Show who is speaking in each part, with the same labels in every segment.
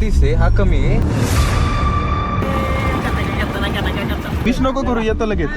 Speaker 1: तीस आहे हा कमी आहे वीस नको करू येतं लगेच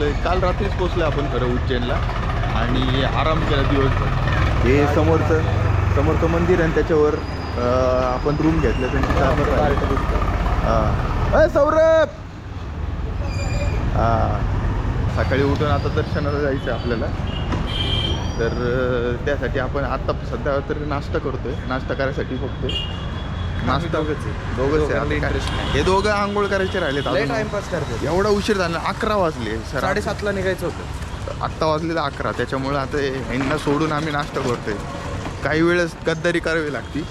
Speaker 1: आपण पोचलोय काल रात्रीच पोचलोय आपण खरं उज्जैनला आणि आराम केला दिवसभर. हे समोरचं समोरचं मंदिर आहे त्याच्यावर आपण रूम घेतलं राहायचं. हा. सौरभ! हा. सकाळी उठून आता दर्शनाला जायचं आहे आपल्याला. तर त्यासाठी आपण आता सध्या तर नाश्ता करतोय. नाश्ता करायसाठी फक्त नाश्ता दोघंच आहे. आता काय- हे दोघं आंघोळ करायचे राहिलेत लय अजून. टाइमपास करते
Speaker 2: एवढा उशीर झाला. अकरा वाजले सर.
Speaker 1: साडेसातला निघायचं होतं.
Speaker 2: आत्ता वाजले तर अकरा. त्याच्यामुळे आता यांना सोडून आम्ही नाश्ता करतोय. काही वेळेस गद्दारी करावी लागती.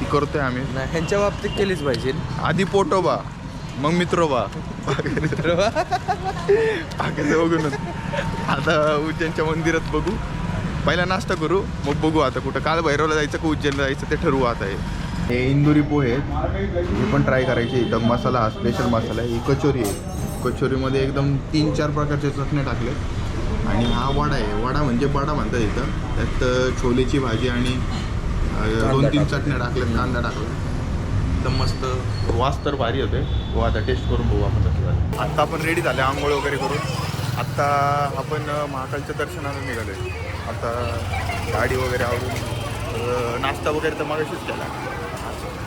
Speaker 2: ती करतोय आम्ही.
Speaker 1: नाही ह्यांच्या बाबतीत केलीच पाहिजे.
Speaker 2: आधी पोटोबा मग मित्रोबा बाकीचं बघूनच. आता उज्जैनच्या मंदिरात बघू. पहिला नाश्ता करू. मग बघू आता कुठं. काल भैरवला जायचं का उज्जैनला जायचं ते ठरवू आता हे. हे इंदुरी पोहे आहेत. हे पण ट्राय करायचे. इथं मसाला हा स्पेशल मसाला आहे. ही कचोरी आहे. कचोरीमध्ये एकदम तीन चार प्रकारचे चटण्या टाकले. आणि हा वडा आहे. वडा म्हणजे वडा म्हणतात इथं. त्यात छोलेची भाजी आणि दोन तीन चटण्या टाकल्यात कांदा टाकला. एकदम मस्त. वास तर भारी होते हो आता टेस्ट करून बघू आपण कसं झालं. आत्ता आपण रेडी झाले आंघोळ वगैरे करून. आत्ता आपण महाकालच्या दर्शनाला निघालोय. आता गाडी वगैरे आवरून अं, नाश्ता वगैरे तर मगाशीच केला.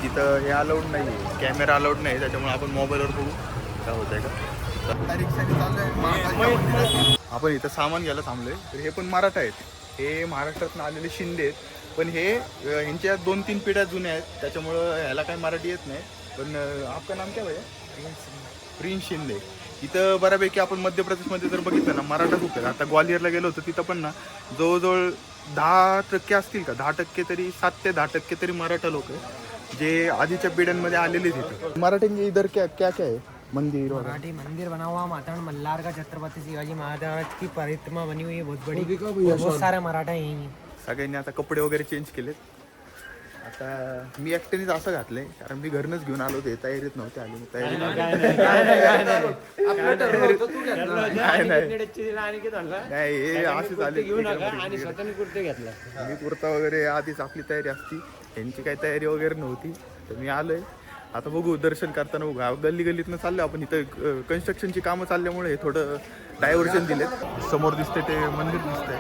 Speaker 2: तिथं हे अलाउड नाही आहे कॅमेरा अलाउड नाही त्याच्यामुळे आपण मोबाईलवर बघू. काय होत आहे का. आपण इथं सामान घ्यायला थांबलोय. तर हे पण मराठा आहेत. हे महाराष्ट्रातून आलेले शिंदे आहेत. पण हे ह्यांच्या दोन तीन पिढ्या जुन्या आहेत. त्याच्यामुळं ह्याला काही मराठी येत नाही. पण आपलं नाम काय भैया? प्रिन्स शिंदे. इथं बऱ्यापैकी आपण मध्य प्रदेशमध्ये जर बघितलं ना मराठा खूप आहेत आता ग्वालियरला गेलो होतो तिथं पण ना जवळजवळ दहा टक्के असतील का? दहा टक्के तरी सात ते दहा टक्के तरी मराठा लोक आहे जे आधीच्या पिढ्यांमध्ये आलेले तिथे. मराठ्यांचे इधर क्या क्या क्या है? मंदिर
Speaker 3: मराठी मंदिर बना हुआ माताण मल्हार का छत्रपति शिवाजी महाराज की परिक्रमा बनी हुई है बहुत बड़ी बहुत सारे मराठा हैं यहीं
Speaker 2: सगळ्यांनी आता कपडे वगैरे चेंज केलेत. आता मी एकट्यानेच असं घातलंय कारण मी घरनच घेऊन आलो होते तयारीत नव्हते आले मी तयारीत नाही नाही नाही हे असेच आले मी कुर्ता वगैरे आधीच आपली तयारी असती यांची काही तयारी वगैरे नव्हती तर मी आलोय. आता बघू दर्शन करताना बघू. गल्ली गल्लीतनं चाललं आपण इथं कन्स्ट्रक्शनची कामं चालल्यामुळे हे थोडं डायव्हर्शन दिलेत. समोर दिसते ते मंदिर दिसतंय.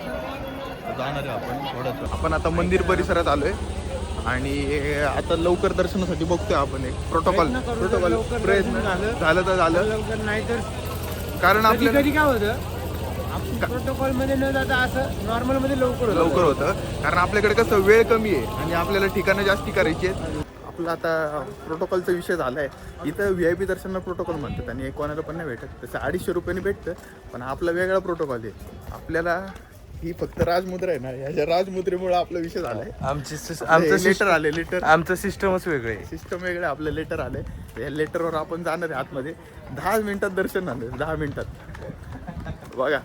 Speaker 2: जाणार आहे आपण थोडंसं. आपण आता मंदिर परिसरात आलोय. आणि आता लवकर दर्शनासाठी बघतोय आपण एक प्रोटोकॉल प्रोटोकॉल प्रयत्न झालं. तर झालं.
Speaker 3: लवकर नाही तर
Speaker 2: कारण आपल्याला
Speaker 3: कधी काय होतं? प्रोटोकॉलमध्ये न जाता असं नॉर्मलमध्ये लवकर होतं.
Speaker 2: लवकर होतं. कारण आपल्याकडे कसं वेळ कमी आहे आणि आपल्याला ठिकाणं जास्ती करायची आहेत. आपला आता प्रोटोकॉलचा विषय झाला आहे इथं व्ही आय पी दर्शनला प्रोटोकॉल म्हणतात आणि कोणाला पण नाही भेटत. तसं अडीचशे रुपयाने भेटतं पण आपला वेगळा प्रोटोकॉल आहे. आपल्याला ही फक्त राजमुद्रा आहे ना ह्याच्या राजमुद्रेमुळे आपला विषय झाला आहे
Speaker 1: आमची सिस- आमचं
Speaker 2: लेटर
Speaker 1: सिस्टम
Speaker 2: आले लेटर
Speaker 1: आमचं सिस्टमच वेगळं आहे.
Speaker 2: सिस्टम वेगळं आहे, आपलं लेटर आलंय. या लेटरवर आपण जाणार आहे आतमध्ये. दहा मिनिटात दर्शन झालं दहा मिनिटात. बघा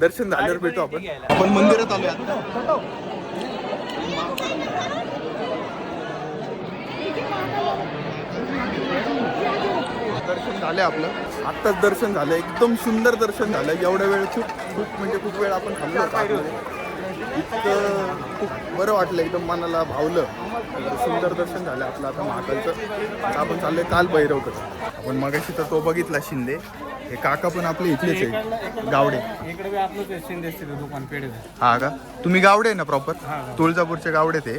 Speaker 2: दर्शन झाल्यावर भेटू आपण. आपण मंदिरात आलोय आता. दर्शन झालंय आपलं. आत्ताच दर्शन झालं एकदम सुंदर दर्शन झालं एवढ्या वेळ खूप खूप म्हणजे खूप वेळ आपण थांबलो होतो. इतकं खूप बरं वाटलं एकदम मनाला भावलं. सुंदर दर्शन झालं आपलं आता महाकालचं. आता आपण चाललोय काल भैरवकडे आपण मगाशी तर तो बघितला शिंदे. हे काका पण आपले इथलेच आहे. गावडे हा का? तुम्ही गावडे आहे ना प्रॉपर तुळजापूरचे गावडे ते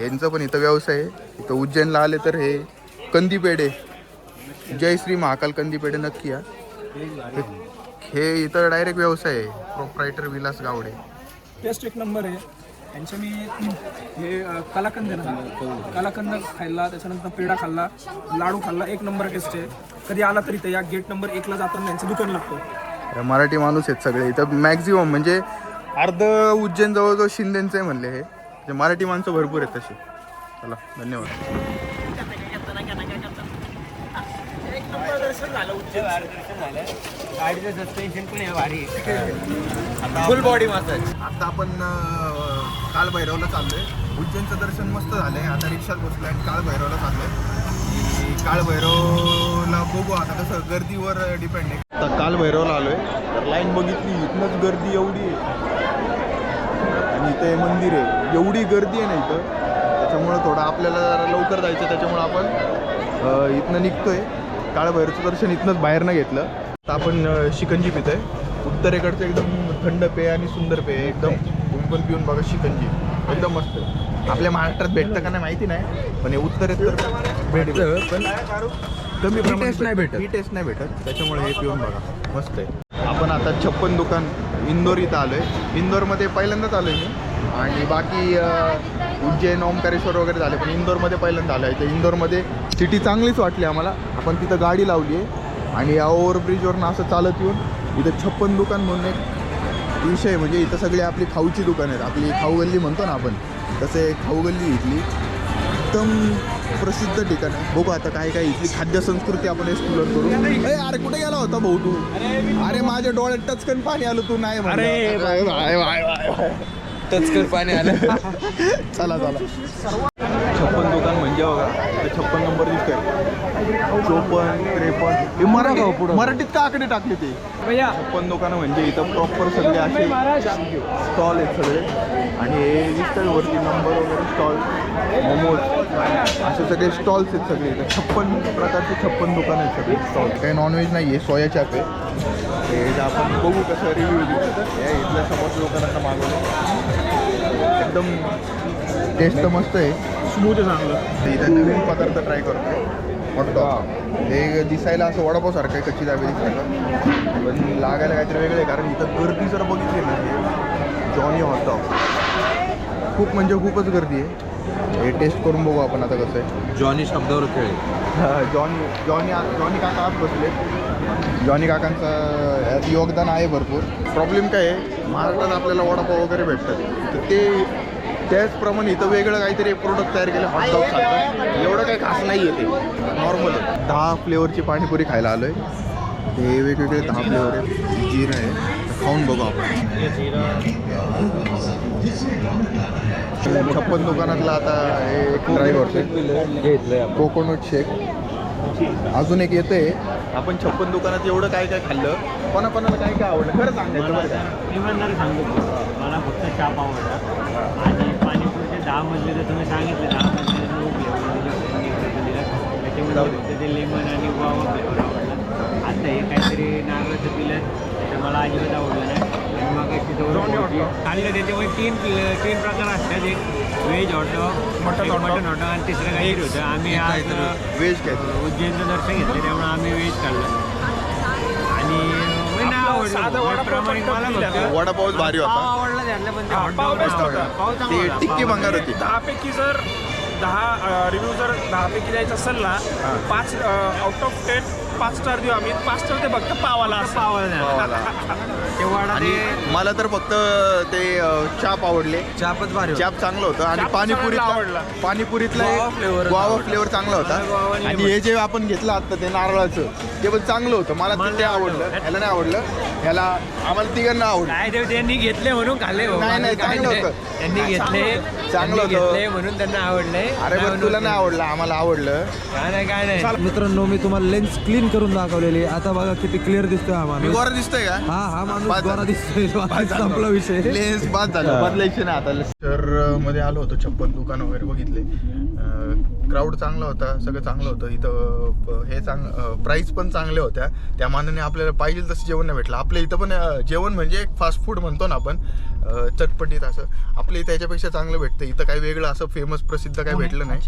Speaker 2: यांचं पण इथं व्यवसाय आहे. इथं उज्जैनला आले तर हे कंदी पेढे. जय श्री महाकाल कंदी पेढे नक्की या. हे- इथं डायरेक्ट व्यवसाय आहे. प्रोप्रायटर विलास गावडे.
Speaker 4: टेस्ट एक नंबर आहे. त्यांच्या मी हे अ, कलाकंद आहे ना. कलाकंद खाल्ला त्याच्यानंतर पेढा खाल्ला लाडू खाल्ला एक नंबर टेस्ट आहे. कधी आला तरी ते या गेट नंबर एकला जाताना त्यांचं दुकान लागतं.
Speaker 2: हे मराठी माणूस आहेत सगळे. इथं मॅक्झिमम म्हणजे अर्ध उज्जैन जवळजवळ शिंदेचं आहे म्हणले हे. म्हणजे मराठी माणसं भरपूर आहेत तशी चला धन्यवाद.
Speaker 4: दर्शन झालं उज्जैन
Speaker 3: दर्शन झालं गाडीचं सस्पेन्शन पण आहे भारी.
Speaker 2: फुल बॉडी मसाज आता आपण काल भैरवला चाललोय. उज्जैनचं दर्शन मस्त झालंय. आता रिक्षात बसलोय आणि काळ भैरवला चाललोय. काळ भैरवला बघू. आता कसं गर्दीवर डिपेंड आहे. आता काल भैरवला आलोय. तर लाईन बघितली. इथनंच गर्दी एवढी आहे. आणि इथे मंदिर आहे. एवढी गर्दी आहे ना इथं. त्याच्यामुळं थोडं आपल्याला जरा लवकर जायचं त्याच्यामुळं आपण इथनं निघतोय. काळभैरवचं दर्शन इथनंच बाहेरनं घेतलं. तर आपण शिकंजी पितोय. उत्तरेकडचं एकदम थंड पेय आणि सुंदर पेय. एकदम तुम्ही पण पिऊन बघा शिकंजी. एकदम मस्त. आहे. आपल्या महाराष्ट्रात भेटतं का नाही माहिती नाही पण हे उत्तरेत तर भेटतं पण कमी टेस्ट नाही भेटत. ही टेस्ट नाही भेटत. त्याच्यामुळे हे पिऊन बघा. मस्त आहे. आपण आता छप्पन दुकान इंदोर इथं आलो आहे इंदोरमध्ये पहिल्यांदाच आलो आहे मी. आणि बाकी उज्जैन ओंकारेश्वर वगैरे झाले पण इंदोरमध्ये पहिल्यांदा आलो आहे तर इंदोरमध्ये सिटी चांगलीच वाटली आम्हाला. आपण तिथं गाडी लावली आहे. आणि या ओव्हरब्रिजवरनं असं चालत येऊन इथं छप्पन दुकान म्हणून एक विषय म्हणजे इथं सगळी आपली खाऊची दुकानं आहेत. आपली खाऊ गल्ली म्हणतो ना आपण तसे खाऊ गल्ली इथली. एकदम प्रसिद्ध ठिकाण आहे. बघू आता काय काय इथली खाद्य संस्कृती आपण एक्सप्लोर करू. अरे कुठे गेला होता भाऊ तू? अरे माझ्या डोळ्यात टचकन पाणी आलं तू नाही
Speaker 3: टचकर पाणी आलं.
Speaker 2: चला चला. छप्पन दुकान म्हणजे बघा इथं छप्पन नंबर दिसतोय. चोपन त्रेपन्न हे मराठी मराठीत का आकडे टाकले ते?
Speaker 4: भैया.
Speaker 2: छप्पन दुकानं म्हणजे इथं प्रॉपर सगळे असे स्टॉल आहेत सगळे. आणि हे दिसतात वरती नंबर वगैरे स्टॉल मोमोज. असे सगळे स्टॉल्स आहेत सगळे इथं. छप्पन प्रकारचे छप्पन दुकानं आहेत सगळे स्टॉल काही नॉनव्हेज नाही आहे सोया चाप आहे हे आपण बघू कसं रिव्ह्यू देऊ. हे इथल्या समोर लोकांना मागवलं. एकदम टेस्ट मस्त आहे.
Speaker 4: स्मूथ आहे चांगलं.
Speaker 2: इथं नवीन पदार्थ ट्राय करतो हॉटडॉग हे दिसायला असं वडापावसारखं आहे कच्ची दाबे दिसतं पण लागायला काहीतरी वेगळं आहे कारण इथं गर्दी जर बघितली ना जॉनी हॉटडॉग खूप म्हणजे खूपच गर्दी आहे. हे टेस्ट करून बघू आपण आता कसं आहे.
Speaker 1: जॉनी शब्दावर खेळ.
Speaker 2: जॉनी जॉनी जॉनी काका आज बसले. जॉनी काकांचं यात योगदान आहे भरपूर. प्रॉब्लेम काय आहे महाराष्ट्रात आपल्याला वडापाव वगैरे भेटतात. तर ते त्याचप्रमाणे इथं वेगळं काहीतरी प्रोडक्ट तयार केलं हॉटडॉग सारखं. एवढं काही खास नाही आहे ते नॉर्मल दहा फ्लेवरची पाणीपुरी खायला आलो आहे हे वेगवेगळे दहा फ्लेवर आहे जिरं आहे. तर खाऊन बघू आपण. छप्पन दुकानातलं आता हे एक ट्राय करतोय कोकोनट शेक अजून एक येते आपण छप्पन दुकानात एवढं काय काय खाल्लं? कोणाकोणाला काय काय आवडलं? खरं सांगायचं
Speaker 3: सांगतो. मला फक्त चाप आवडला. आणि पाणीपुरीचे दहा मजले तर तुम्ही सांगितले दहा मजले त्याच्यामध्ये फक्त ते लेमन आणि गुआवा फ्लेवर आवडला आता हे काहीतरी नारळाचं पिलं तर मला अजिबात आवडलं नाही. आणि मग खाल्लं त्याच्यामुळे तीन तीन प्रकार असतात. एक veg hot dog mutton mutton hot dog आणि तिसरं काहीतरी होतं. आम्ही आज
Speaker 2: व्हेज
Speaker 3: उज्जैनचं दर्शन घेतलं त्यामुळे आम्ही व्हेज.
Speaker 4: साधं वडापाव
Speaker 2: भारी होता.
Speaker 4: मस्त
Speaker 2: टिक्की भंगार होती.
Speaker 4: दहापैकी जर दहा रिव्ह्यू जर दहापैकी द्यायचा असेल ना पाच आउट ऑफ टेन पाच स्टार देऊ आम्ही पाच स्टार ते फक्त पावाला असं
Speaker 3: पावाला नाही.
Speaker 2: पावाला.
Speaker 3: ते वडा
Speaker 2: आणि
Speaker 3: ते
Speaker 2: मला तर फक्त ते अं, चाप आवडले
Speaker 1: चापच भारी होता.
Speaker 2: चाप चांगलं होतं आणि
Speaker 4: चाप सगळ्यांना आवडला.
Speaker 2: पाणीपुरीतला
Speaker 1: गुआवा flavor
Speaker 2: गुआवा
Speaker 1: आवडला.
Speaker 2: फ्लेवर चांगला
Speaker 3: मला
Speaker 2: होता
Speaker 3: आणि
Speaker 2: आणि हे जे आपण घेतलं आता ते नारळाचं ते पण चांगलं होतं मला ते- आवडलं. ह्याला नाही आवडलं ह्याला आम्हाला तिघांना आवडलं
Speaker 3: काय ते त्यांनी घेतले म्हणून खाल्ले हो.
Speaker 2: नाही, नाही,
Speaker 3: काय
Speaker 2: चांगलं
Speaker 3: नाही.
Speaker 2: होतं.
Speaker 3: त्यांनी घेतले
Speaker 2: चांगलं
Speaker 3: त्यांनी
Speaker 2: होतं.
Speaker 3: घेतले म्हणून त्यांना आवडले
Speaker 2: अरे बरं तुला नाही आवडलं आम्हाला आवडलं
Speaker 3: काय नाही काय नाही
Speaker 1: मित्रांनो मी तुम्हाला लेन्स क्लीन करून दाखवलेली. आता बघा किती क्लिअर दिसतोय हा
Speaker 2: मी
Speaker 1: माणूस
Speaker 2: गोरा दिसतोय का?
Speaker 1: हा हा माणूस गोरा. दिसतोय. संपला विषय.
Speaker 2: लेन्स बाद झालं. बदलायचे ना आता. तर मध्ये आलो होतो छप्पन दुकान वगैरे बघितले. क्राऊड चांगला होता सगळं चांगलं होतं. इथं हे चांग प्राईस पण चांगल्या होत्या. त्या मानाने आपल्याला पाहिजे तसं जेवण नाही भेटलं. आपल्या इथं पण जेवण म्हणजे फास्ट फूड म्हणतो ना आपण चटपटीत असं. आपल्या इथं याच्यापेक्षा चांगलं भेटतं. इथं काही वेगळं असं फेमस प्रसिद्ध काही भेटलं नाही.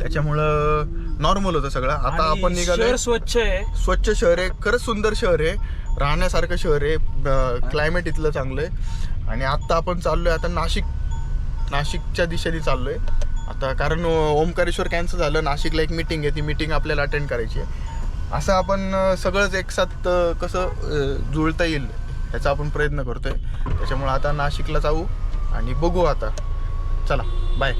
Speaker 2: त्याच्यामुळं नॉर्मल होतं सगळं. आता आपण निघालो
Speaker 4: स्वच्छ आहे.
Speaker 2: स्वच्छ शहर आहे. खरंच सुंदर शहर आहे. राहण्यासारखं शहर आहे. क्लायमेट इथलं चांगलं आहे. आणि आत्ता आपण चाललोय. आता नाशिक नाशिकच्या दिशेने चाललो आहे आता कारण ओमकारेश्वर कॅन्सल झालं. नाशिकला एक मिटिंग आहे. ती मिटिंग आपल्याला अटेंड करायची आहे. असं आपण सगळंच एकसाथ कसं जुळता येईल याचा आपण प्रयत्न करतो आहे त्याच्यामुळं आता नाशिकला जाऊ आणि बघू आता. चला बाय